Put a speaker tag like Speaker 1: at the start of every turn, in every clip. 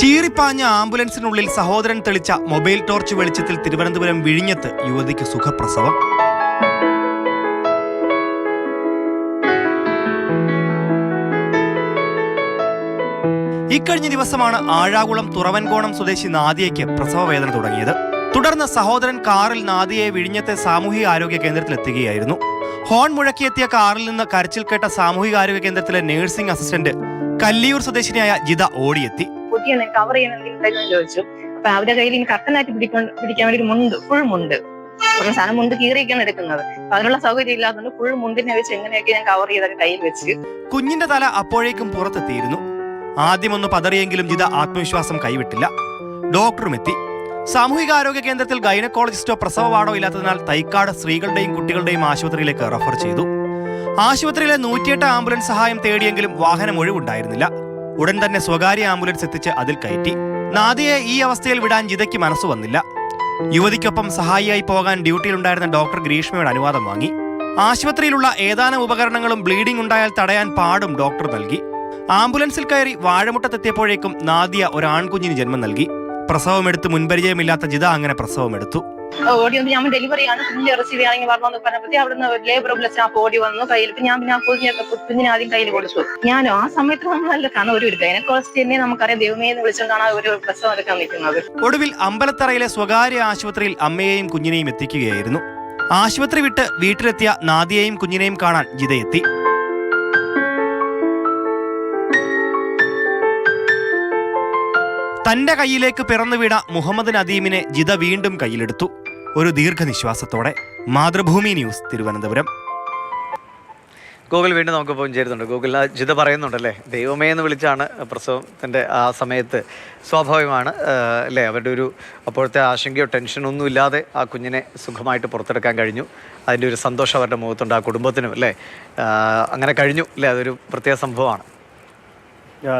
Speaker 1: ചീറിപ്പാഞ്ഞ ആംബുലൻസിനുള്ളിൽ സഹോദരൻ തെളിച്ച mobile torch വെളിച്ചത്തിൽ തിരുവനന്തപുരം വിഴിഞ്ഞത്ത് യുവതിക്ക് സുഖപ്രസവം. ഇക്കഴിഞ്ഞ ദിവസമാണ് ആഴാകുളം തുറവൻകോണം സ്വദേശി നാദിയയ്ക്ക് പ്രസവ വേദന തുടങ്ങിയത്. തുടർന്ന് സഹോദരൻ കാറിൽ നാദിയെ വിഴിഞ്ഞത്തെ സാമൂഹിക ആരോഗ്യ കേന്ദ്രത്തിലെത്തുകയായിരുന്നു ഹോൺ മുഴക്കിയെത്തിയ കാറിൽ നിന്ന് കരച്ചിൽ കേട്ട സാമൂഹിക ആരോഗ്യ കേന്ദ്രത്തിലെ നഴ്സിംഗ് അസിസ്റ്റന്റ് കല്ലിയൂർ സ്വദേശിനിയായ ജിത ഓടിയെത്തി.
Speaker 2: കുട്ടിയാണ് കവർ ചെയ്യണം എന്തെങ്കിലും തരുമെന്ന് ചോദിച്ചു. അപ്പൊ അവരുടെ കയ്യിൽ ഇനി കട്ടനായിട്ട് പിടിക്കാൻ പിടിക്കാൻ വേണ്ടി ഒരു മുണ്ട് ഫുൾ മുണ്ട്. അപ്പൊ സാധനം മുണ്ട് കീറിയൊക്കെയാണ് എടുക്കുന്നത്. അപ്പൊ അതിനുള്ള സൗകര്യം ഇല്ലാത്തതുകൊണ്ട് ഫുൾ മുണ്ടിനെ വെച്ച് എങ്ങനെയൊക്കെ ഞാൻ കവർ ചെയ്തൊക്കെ കയ്യിൽ വെച്ച്.
Speaker 1: കുഞ്ഞിന്റെ തല അപ്പോഴേക്കും പുറത്തെത്തിയിരുന്നു. ആദ്യമൊന്ന് പതറിയെങ്കിലും ജിത ആത്മവിശ്വാസം കൈവിട്ടില്ല. ഡോക്ടറും എത്തി. സാമൂഹിക ആരോഗ്യ കേന്ദ്രത്തിൽ ഗൈനക്കോളജിസ്റ്റോ പ്രസവ വാർഡോ ഇല്ലാത്തതിനാൽ തൈക്കാട് സ്ത്രീകളുടെയും കുട്ടികളുടെയും ആശുപത്രിയിലേക്ക് റഫർ ചെയ്തു. ആശുപത്രിയിലെ നൂറ്റിയെട്ട് ആംബുലൻസ് സഹായം തേടിയെങ്കിലും വാഹനം ഒഴിവുണ്ടായിരുന്നില്ല. ഉടൻ തന്നെ സ്വകാര്യ ആംബുലൻസ് എത്തിച്ച് അതിൽ കയറ്റി. നാദിയെ ഈ അവസ്ഥയിൽ വിടാൻ ജിതയ്ക്ക് മനസ്സ് വന്നില്ല. യുവതിക്കൊപ്പം സഹായിയായി പോകാൻ ഡ്യൂട്ടിയിലുണ്ടായിരുന്ന ഡോക്ടർ ഗ്രീഷ്മയുടെ അനുവാദം വാങ്ങി. ആശുപത്രിയിലുള്ള ഏതാനും ഉപകരണങ്ങളും ബ്ലീഡിംഗ് ഉണ്ടായാൽ തടയാൻ പാടും ഡോക്ടർ നൽകി. ആംബുലൻസിൽ കയറി വാഴമുട്ടത്തെത്തിയപ്പോഴേക്കും നാദിയ ഒരു ആൺകുഞ്ഞിന് ജന്മം നൽകി. പ്രസവമെടുത്ത് മുൻപരിചയമില്ലാത്ത ജിത അങ്ങനെ പ്രസവമെടുത്തു.
Speaker 2: ഓടി വന്ന് ഞാൻ ഡെലിവറി ആണ്. കുഞ്ഞിന്റെ റിസീവ് ചെയ്യാണെങ്കിൽ പറഞ്ഞു പറഞ്ഞപ്പോഴത്തേ അവിടുന്ന് ലേബർ സ്റ്റാഫ് ഓടി വന്നു. കയ്യിൽ ഞാൻ പിന്നെ ആ കുഞ്ഞിനെ കുഞ്ഞിനെ ആദ്യം കയ്യിൽ കൊടുത്തു. ഞാനോ ആ സമയത്ത് നമ്മളല്ല കാരണം ഒരു ഗൈനക്കോളജിസ്റ്റ് തന്നെ നമുക്കറിയാം. ദൈവമേ എന്ന് വിളിച്ചുകൊണ്ടാണ് ആ ഒരു പ്രസവം എടുക്കാൻ നിൽക്കുന്നത്.
Speaker 1: ഒടുവിൽ അമ്പലത്തറയിലെ സ്വകാര്യ ആശുപത്രിയിൽ അമ്മയെയും കുഞ്ഞിനെയും എത്തിക്കുകയായിരുന്നു. ആശുപത്രി വിട്ട് വീട്ടിലെത്തിയ നാദിയെയും കുഞ്ഞിനെയും കാണാൻ ജിതയെത്തി തന്റെ കയ്യിലേക്ക് പിറന്നു വീണ മുഹമ്മദ് നദീമിനെ ജിത വീണ്ടും കയ്യിലെടുത്തു. ഒരു ദീർഘനിശ്വാസത്തോടെ മാതൃഭൂമി ന്യൂസ് തിരുവനന്തപുരം.
Speaker 3: ഗൂഗിൾ വീണ്ടും നമുക്ക് ചേരുന്നുണ്ട് ഗൂഗിൾ ജിത പറയുന്നുണ്ടല്ലേ? ദൈവമേ എന്ന് വിളിച്ചാണ് പ്രസവത്തിന്റെ ആ സമയത്ത്. സ്വാഭാവികമാണ് അല്ലേ? അവരുടെ ഒരു അപ്പോഴത്തെ ആശങ്കയോ ടെൻഷനോ ഒന്നും ഇല്ലാതെ ആ കുഞ്ഞിനെ സുഖമായിട്ട് പുറത്തെടുക്കാൻ കഴിഞ്ഞു. അതിന്റെ ഒരു സന്തോഷം അവരുടെ മുഖത്തുണ്ട് ആ കുടുംബത്തിനും അല്ലേ? അങ്ങനെ കഴിഞ്ഞു അല്ലേ? അതൊരു പ്രത്യേക സംഭവമാണ്.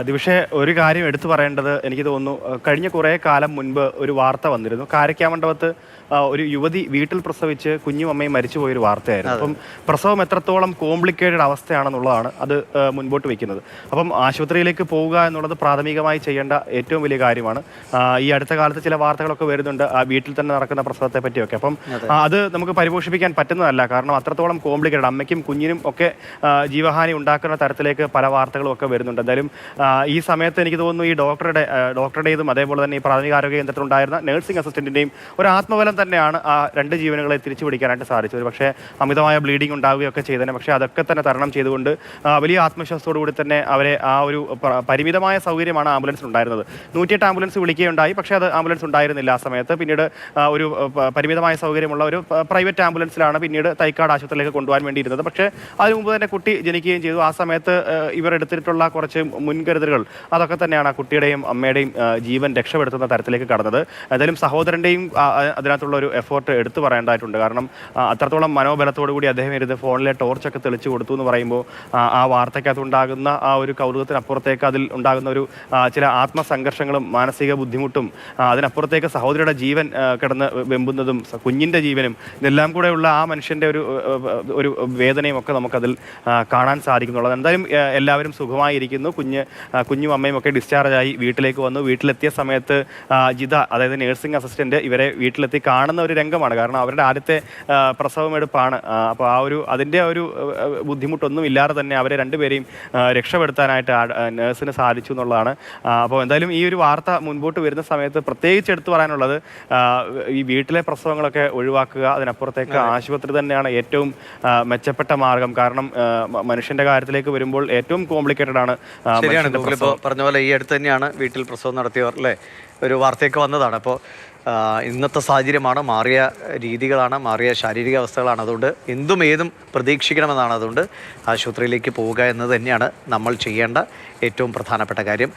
Speaker 4: ദിവിഷേ ഒരു കാര്യം എടുത്തു പറയേണ്ടത് എനിക്ക് തോന്നുന്നു കഴിഞ്ഞ കുറേ കാലം മുൻപ് ഒരു വാർത്ത വന്നിരുന്നു. കാരക്കാമണ്ഡപത്ത് ഒരു യുവതി വീട്ടിൽ പ്രസവിച്ച് കുഞ്ഞും അമ്മയും മരിച്ചുപോയൊരു വാർത്തയായിരുന്നു. അപ്പം പ്രസവം എത്രത്തോളം കോംപ്ലിക്കേറ്റഡ് അവസ്ഥയാണെന്നുള്ളതാണ് അത് മുൻപോട്ട് വെക്കുന്നത്. അപ്പം ആശുപത്രിയിലേക്ക് പോവുക എന്നുള്ളത് പ്രാഥമികമായി ചെയ്യേണ്ട ഏറ്റവും വലിയ കാര്യമാണ്. ഈ അടുത്ത കാലത്ത് ചില വാർത്തകളൊക്കെ വരുന്നുണ്ട് ആ വീട്ടിൽ തന്നെ നടക്കുന്ന പ്രസവത്തെ പറ്റിയൊക്കെ. അപ്പം അത്. നമുക്ക് പരിപോഷിപ്പിക്കാൻ പറ്റുന്നതല്ല. കാരണം അത്രത്തോളം കോംപ്ലിക്കേറ്റഡ് അമ്മയ്ക്കും കുഞ്ഞിനും ഒക്കെ ജീവഹാനി ഉണ്ടാക്കുന്ന തരത്തിലേക്ക് പല വാർത്തകളും ഒക്കെ വരുന്നുണ്ട്. എന്തായാലും ഈ സമയത്ത് എനിക്ക് തോന്നുന്നു ഈ ഡോക്ടറുടെ ഡോക്ടറുടേതും അതേപോലെ തന്നെ ഈ പ്രാഥമിക ആരോഗ്യ കേന്ദ്രത്തിലുണ്ടായിരുന്ന നഴ്സിംഗ് അസിസ്റ്റന്റിന്റെയും ഒരു ആത്മബലം തന്നെയാണ് ആ രണ്ട് ജീവനുകളെ തിരിച്ചു പിടിക്കാനായിട്ട് സാധിച്ചത്. പക്ഷേ അമിതമായ ബ്ലീഡിംഗ് ഉണ്ടാവുകയൊക്കെ ചെയ്തതിനെ പക്ഷേ അതൊക്കെ തന്നെ തരണം ചെയ്തുകൊണ്ട് വലിയ ആത്മവിശ്വാസത്തോടു കൂടി തന്നെ അവരെ ആ ഒരു പരിമിതമായ സൗകര്യമാണ് ആംബുലൻസിൽ ഉണ്ടായിരുന്നത്. നൂറ്റിയെട്ട് ആംബുലൻസ് വിളിക്കുകയുണ്ടായി പക്ഷേ അത് ആംബുലൻസ് ഉണ്ടായിരുന്നില്ല ആ സമയത്ത്. പിന്നീട് ഒരു പരിമിതമായ സൗകര്യമുള്ള ഒരു പ്രൈവറ്റ് ആംബുലൻസിലാണ് പിന്നീട് തൈക്കാട് ആശുപത്രിയിലേക്ക് കൊണ്ടുപോകാൻ വേണ്ടിയിരുന്നത്. പക്ഷേ അതിനു മുമ്പ് തന്നെ കുട്ടി ജനിക്കുകയും ചെയ്തു. ആ സമയത്ത് ഇവർ എടുത്തിട്ടുള്ള കുറച്ച് മുൻകരുതലുകൾ. അതൊക്കെ തന്നെയാണ് ആ കുട്ടിയുടെയും അമ്മയുടെയും ജീവൻ രക്ഷപ്പെടുത്തുന്ന തരത്തിലേക്ക് കടന്നത്. ഏതായാലും സഹോദരന്റെയും അതിനകത്തുള്ള ഒരു എഫേർട്ട് എടുത്തു പറയേണ്ടതായിട്ടുണ്ട്. കാരണം അത്രത്തോളം മനോബലത്തോടു കൂടി അദ്ദേഹം ഇരുന്ന് ഫോണിലെ ടോർച്ചൊക്കെ തെളിച്ചു കൊടുത്തു എന്ന് പറയുമ്പോൾ ആ, വാർത്തയ്ക്കകത്ത് ഉണ്ടാകുന്ന ആ ഒരു കൗതുകത്തിനപ്പുറത്തേക്ക് അതിൽ ഉണ്ടാകുന്ന ഒരു ചില ആത്മസംഘർഷങ്ങളും മാനസിക ബുദ്ധിമുട്ടും അതിനപ്പുറത്തേക്ക് സഹോദരിയുടെ ജീവൻ കിടന്ന് വെമ്പുന്നതും കുഞ്ഞിന്റെ ജീവനും ഇതെല്ലാം കൂടെയുള്ള ആ മനുഷ്യന്റെ ഒരു ഒരു വേദനയും ഒക്കെ നമുക്കതിൽ കാണാൻ സാധിക്കുന്നുള്ളത് എന്തായാലും എല്ലാവരും സുഖമായിരിക്കുന്നു. കുഞ്ഞ് കുഞ്ഞും അമ്മയും ഒക്കെ ഡിസ്ചാർജ് ആയി വീട്ടിലേക്ക് വന്നു. വീട്ടിലെത്തിയ സമയത്ത് ജിത അതായത് നേഴ്സിംഗ് അസിസ്റ്റന്റ് ഇവരെ വീട്ടിലെത്തി കാണുന്ന ഒരു രംഗമാണ്. കാരണം അവരുടെ ആദ്യത്തെ പ്രസവമെടുപ്പാണ് അപ്പോൾ ആ ഒരു അതിന്റെ ഒരു ബുദ്ധിമുട്ടൊന്നും ഇല്ലാതെ തന്നെ അവരെ രണ്ടുപേരെയും രക്ഷപ്പെടുത്താനായിട്ട് ആ സാധിച്ചു എന്നുള്ളതാണ്. അപ്പോൾ എന്തായാലും ഈ ഒരു വാർത്ത മുൻപോട്ട് വരുന്ന സമയത്ത് പ്രത്യേകിച്ച് എടുത്തു പറയാനുള്ളത് ഈ വീട്ടിലെ പ്രസവങ്ങളൊക്കെ ഒഴിവാക്കുക അതിനപ്പുറത്തേക്ക് ആശുപത്രി തന്നെയാണ് ഏറ്റവും മെച്ചപ്പെട്ട മാർഗം. കാരണം മനുഷ്യന്റെ മനുഷ്യന്റെ കാര്യത്തിലേക്ക് വരുമ്പോൾ ഏറ്റവും കോംപ്ലിക്കേറ്റഡ് ആണ്
Speaker 3: ശരിയാണ് പറഞ്ഞ പോലെ ഈ അടുത്ത് തന്നെയാണ് വീട്ടിൽ പ്രസവം നടത്തിയവർ അല്ലേ ഒരു വാർത്തയൊക്കെ വന്നതാണ്. അപ്പോൾ ഇന്നത്തെ സാഹചര്യമാണ്. മാറിയ രീതികളാണ് മാറിയ ശാരീരിക അവസ്ഥകളാണ്. അതുകൊണ്ട് എന്തും ഏതും പ്രതീക്ഷിക്കണമെന്നാണ് അതുകൊണ്ട് ആശുപത്രിയിലേക്ക് പോവുക എന്നത് തന്നെയാണ് നമ്മൾ ചെയ്യേണ്ട ഏറ്റവും പ്രധാനപ്പെട്ട കാര്യം.